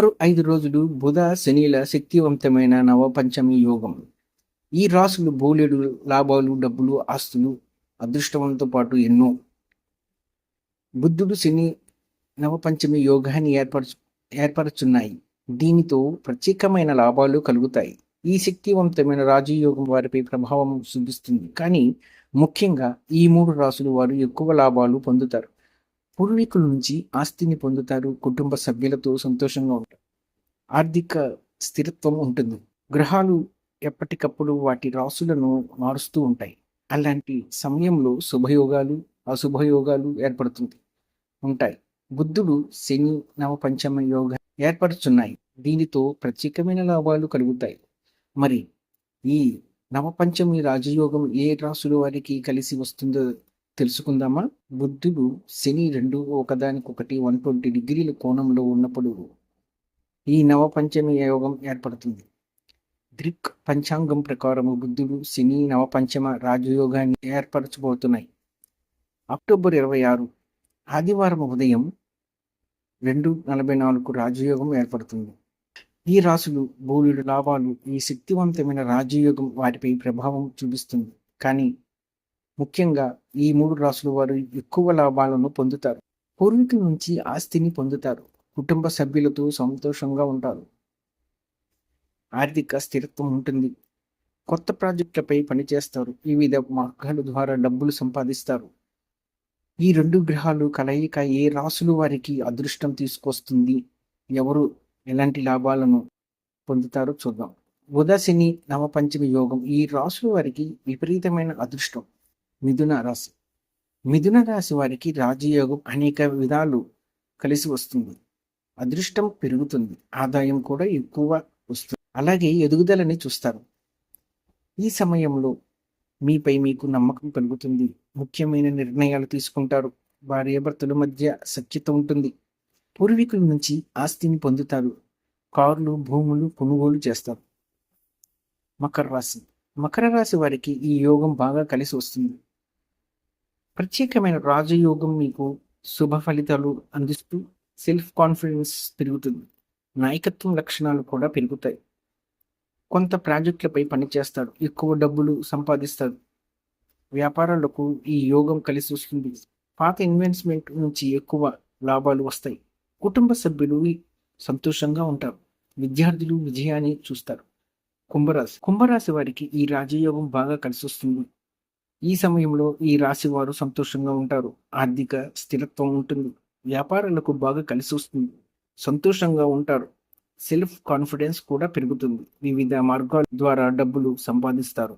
మరో ఐదు రోజులు బుధ శనిల శక్తివంతమైన నవపంచమి యోగం. ఈ రాసులు బోలెడు లాభాలు డబ్బులు ఆస్తులు అదృష్టంతో పాటు ఎన్నో. బుద్ధుడు శని నవపంచమి యోగాన్ని ఏర్పరచు ఏర్పరచున్నాయి. దీనితో ప్రత్యేకమైన లాభాలు కలుగుతాయి. ఈ శక్తివంతమైన రాజయోగం వారిపై ప్రభావం చూపిస్తుంది. కానీ ముఖ్యంగా ఈ మూడు రాసులు వారు ఎక్కువ లాభాలు పొందుతారు. పూర్వీకుల నుంచి ఆస్తిని పొందుతారు కుటుంబ సభ్యులతో సంతోషంగా ఉంటారు. ఆర్థిక స్థిరత్వం ఉంటుంది. గ్రహాలు ఎప్పటికప్పుడు వాటి రాసులను మారుస్తూ ఉంటాయి. అలాంటి సమయంలో శుభయోగాలు అశుభయోగాలు ఏర్పడుతుంది ఉంటాయి. బుద్ధుడు శని నవపంచమ యోగ ఏర్పడుతున్నాయి దీనితో ప్రత్యేకమైన లాభాలు కలుగుతాయి. మరి ఈ నవపంచమి రాజయోగం ఏ రాసుల వారికి కలిసి వస్తుందో తెలుసుకుందామా? బుద్ధుడు శని రెండు ఒకదానికొకటి వన్ ట్వంటీ డిగ్రీల కోణంలో ఉన్నప్పుడు ఈ నవపంచమి యోగం ఏర్పడుతుంది. దృక్ పంచాంగం ప్రకారము బుద్ధుడు శని నవపంచమ రాజయోగాన్ని ఏర్పరచబోతున్నాయి. అక్టోబర్ ఇరవై ఆరు ఆదివారం ఉదయం రెండు నలభై నాలుగు రాజయోగం ఏర్పడుతుంది. ఈ రాసులు బోలుడు లాభాలు ఈ శక్తివంతమైన రాజయోగం వాటిపై ప్రభావం చూపిస్తుంది. కానీ ముఖ్యంగా ఈ మూడు రాసుల వారు ఎక్కువ లాభాలను పొందుతారు. పూర్వీకుల నుంచి ఆస్తిని పొందుతారు. కుటుంబ సభ్యులతో సంతోషంగా ఉంటారు. ఆర్థిక స్థిరత్వం ఉంటుంది. కొత్త ప్రాజెక్టులపై పనిచేస్తారు. వివిధ మార్గాల ద్వారా డబ్బులు సంపాదిస్తారు. ఈ రెండు గ్రహాలు కలయిక ఏ రాసులు వారికి అదృష్టం తీసుకొస్తుంది? ఎవరు ఎలాంటి లాభాలను పొందుతారో చూద్దాం. ఉదాసిని నవపంచమి యోగం ఈ రాసుల వారికి విపరీతమైన అదృష్టం. మిథున రాశి. మిథున రాశి వారికి రాజయోగం అనేక విధాలు కలిసి వస్తుంది. అదృష్టం పెరుగుతుంది. ఆదాయం కూడా ఎక్కువ వస్తుంది. అలాగే ఎదుగుదలని చూస్తారు. ఈ సమయంలో మీపై మీకు నమ్మకం కలుగుతుంది. ముఖ్యమైన నిర్ణయాలు తీసుకుంటారు. భార్యాభర్తల మధ్య సఖ్యత ఉంటుంది. పూర్వీకుల నుంచి ఆస్తిని పొందుతారు. కార్లు భూములు కొనుగోలు చేస్తారు. మకర రాశి. మకర రాశి వారికి ఈ యోగం బాగా కలిసి వస్తుంది. ప్రత్యేకమైన రాజయోగం మీకు శుభ ఫలితాలు అందిస్తూ సెల్ఫ్ కాన్ఫిడెన్స్ పెరుగుతుంది. నాయకత్వం లక్షణాలు కూడా పెరుగుతాయి. కొంత ప్రాజెక్టులపై పనిచేస్తాడు ఎక్కువ డబ్బులు సంపాదిస్తాడు. వ్యాపారాలకు ఈ యోగం కలిసి వస్తుంది. పాత ఇన్వెస్ట్మెంట్ నుంచి ఎక్కువ లాభాలు వస్తాయి. కుటుంబ సభ్యులు సంతోషంగా ఉంటారు. విద్యార్థులు విజయాన్ని చూస్తారు. కుంభరాశి. కుంభరాశి వారికి ఈ రాజయోగం బాగా కలిసి వస్తుంది. ఈ సమయంలో ఈ రాశి వారు సంతోషంగా ఉంటారు. ఆర్థిక స్థిరత్వం ఉంటుంది. వ్యాపారాలకు బాగా కలిసి వస్తుంది. సంతోషంగా ఉంటారు. సెల్ఫ్ కాన్ఫిడెన్స్ కూడా పెరుగుతుంది. వివిధ మార్గాల ద్వారా డబ్బులు సంపాదిస్తారు.